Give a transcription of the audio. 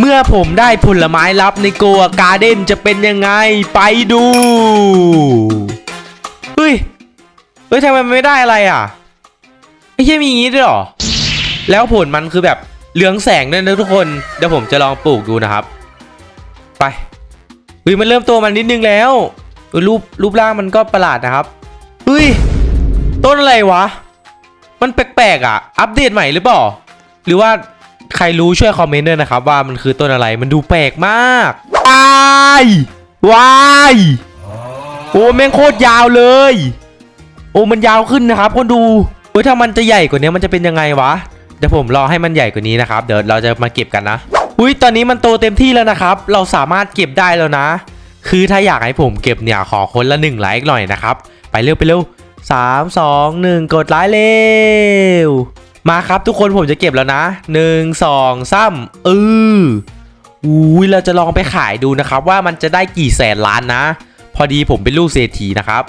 เมื่อผมได้ผลไม้ลับในโกะการ์เด้นจะเป็นยังไงไปดู เฮ้ย เฮ้ยทำไมไม่ได้อะไรอะไม่ใช่มีอย่างงี้ด้วยหรอ แล้วผลมันคือแบบเหลืองแสงด้วยนะทุกคน เดี๋ยวผมจะลองปลูกดูนะครับ ไปเฮ้ยมันเริ่มโตมันนิดนึงแล้วเออรูปรูปร่างมันก็ประหลาดนะครับเฮ้ยต้นอะไรวะ มันแปลกๆอะ อัปเดตใหม่หรือเปล่า หรือว่า ใครรู้ช่วยคอมเมนต์ด้วยนะครับ ว่ามันคือต้นอะไรมันดูแปลกมากวายวายโอ้แม่งโคตรยาวเลย โอ้มันยาวขึ้นนะครับคนดูเฮ้ยถ้ามันจะใหญ่กว่านี้มันจะเป็นยังไงวะเดี๋ยวผมรอให้มันใหญ่กว่านี้นะครับ เดี๋ยวเราจะมาเก็บกันนะอุ้ยตอนนี้มันโตเต็มที่แล้วนะครับ เราสามารถเก็บได้แล้วนะ คือถ้าอยากให้ผมเก็บเนี่ยขอคนละหนึ่งไลค์หน่อยนะครับ ไปเร็วไปเร็วสามสองหนึ่งกดไลค์เร็ว มาครับทุกคนผมจะเก็บแล้วนะหนึ่งสองซ้ำเอออุ้ยเราจะลองไปขายดูนะครับ ว่ามันจะได้กี่แสนล้านนะ พอดีผมเป็นลูกเศรษฐีนะครับ